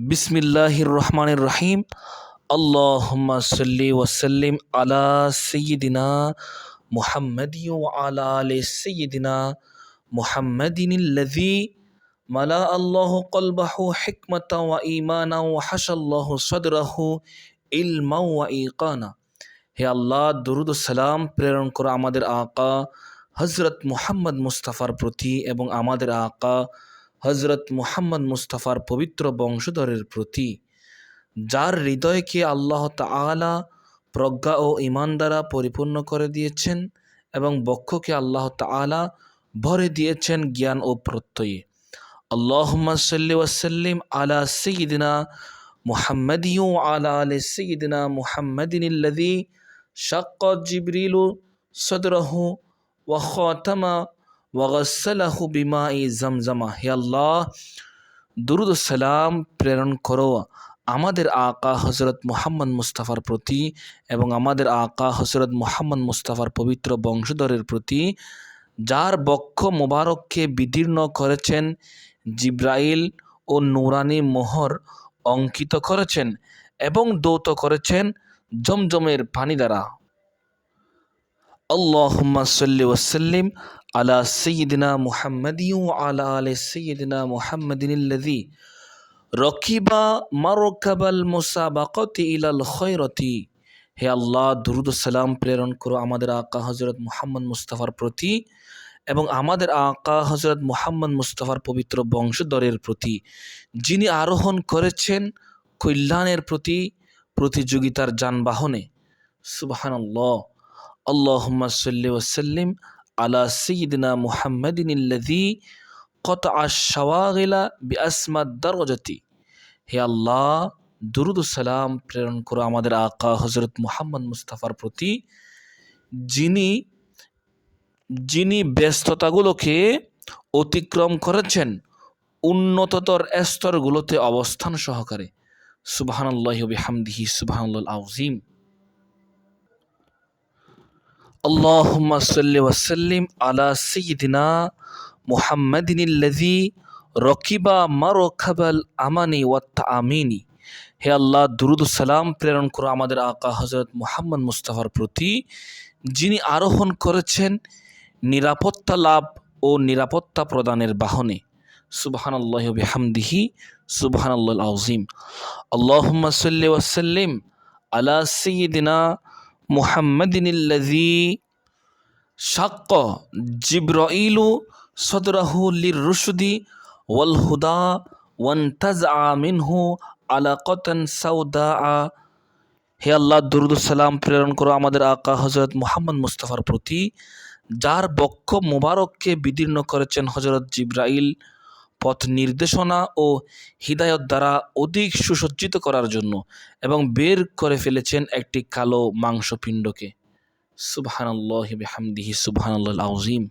বিসমিল্লাহির রহমানির রহিম আল্লাহুম্মা সাল্লি ওয়াসাল্লিম আলা সাইয়্যিদিনা মুহাম্মাদি ওয়া আলা আলি সাইয়্যিদিনা মুহাম্মাদিনিল্লাযী মালা আল্লাহু কলবাহু হিকমাতা ওয়া ঈমানা ওয়া হাশাল্লাহু সাদরাহু ইলমা ওয়া ইকানা হে আল্লাহ দরুদ ও সালাম প্রেরণ করো আমাদের আকা হজরত মুহাম্মদ মুস্তাফার প্রতি এবং আমাদের আকা হজরত মুহাম্মদ মুস্তাফার পবিত্র বংশধরের প্রতি, যার হৃদয়কে আল্লাহ তাআলা প্রজ্ঞা ও ইমান দ্বারা পরিপূর্ণ করে দিয়েছেন এবং বক্ষকে আল্লাহ তাআলা ভরে দিয়েছেন জ্ঞান ও প্রত্যয়ে। আল্লাহুম্মা সাল্লি ওয়াসাল্লিম আলা সাইয়্যিদিনা মুহাম্মাদি ওয়া আলা আলি সাইয়্যিদিনা মুহাম্মাদিনিল্লাযী শাক্কা জিবরিলু সদরাহু ওয়া ওয়াগাসালাহু বিমাই জামজামা। হে আল্লাহ, দুরুদ সালাম প্রেরণ করো আমাদের আকা হজরত মুহাম্মদ মুস্তাফার প্রতি এবং আমাদের আকা হজরত মুহাম্মদ মুস্তাফার পবিত্র বংশধরের প্রতি, যার বক্ষ মোবারককে বিদীর্ণ করেছেন জিব্রাইল ও নুরানি মোহর অঙ্কিত করেছেন এবং দৌত করেছেন জমজমের পানি দ্বারা। আল্লাহুম্মা সাল্লি ওয়াসাল্লিম আলা সাইয়্যিদিনা মুহাম্মাদি ওয়া আলা আলি সাইয়্যিদিনা মুহাম্মাদিনিল্লাযী রকিবা মারকাবাল মুসাবাকাতি ইলাল খৈরতি। হে আল্লাহ, দুরুদ সালাম প্রেরণ করো আমাদের আকা হজরত মুহাম্মদ মুস্তাফার প্রতি এবং আমাদের আকা হজরত মুহাম্মদ মুস্তাফার পবিত্র বংশধরের প্রতি। যিনি আরোহণ করেছেন কল্যাণের প্রতি প্রতিযোগিতার যানবাহনে। সুবাহান আল্লাহ আল্লাহুম্মা সাল্লি ওয়াসাল্লিম আলা সাইয়্যিদিনা মুহাম্মাদিনিল্লাযী কত আশাওয়াগিলা বিআসমাদ দারজাতি হে আল্লাহ, দুরুদ ও প্রেরণ করো আমাদের আকা হজরত মুহাম্মদ মুস্তাফার প্রতি, যিনি যিনি ব্যস্ততাগুলোকে অতিক্রম করেছেন, উন্নততর স্তরগুলোতে অবস্থান সহকারে। সুবাহানাল্লাহ বিহামদিহি সুবাহানুল আউজিম اللهم صل وسلم على سيدنا محمد الذي ركب مركب الأمان والتأمين হে আল্লাহ দুরুদ সালাম প্রেরণ করো আমাদের আকা হজরত মুহাম্মদ মুস্তাফার প্রতি যিনি আরোহণ করেছেন নিরাপত্তা লাভ ও নিরাপত্তা প্রদানের বাহনে সুবহান আল্লাহ বিহামদিহি সুবহান আল্লাহ আউজিম আল্লাহুম্মা সাল্লি ওয়াসাল্লিম আলা সাইয়্যিদিনা মুহাম্মাদিনিল্লাযী শাক্ক জিব্রাইলু সদরাহু লির রুশদি ওয়াল হুদা ওয়ান্তাজআ মিনহু আলাকাতান সাউদা। হে আল্লাহ, দুরুদ সালাম প্রেরণ করো আমাদের আকা হজরত মুহাম্মদ মুস্তফার প্রতি, যার বক্ষ মোবারককে বিদীর্ণ করেছেন হজরত জিব্রাইল পথ নির্দেশনা ও হৃদায়ত দ্বারা অধিক সুসজ্জিত করার জন্য এবং বের করে ফেলেছেন একটি কালো মাংসপিণ্ডকে। সুবহানাল্লাহ বিহামদিহি সুবহানাল্লাহ আউজিম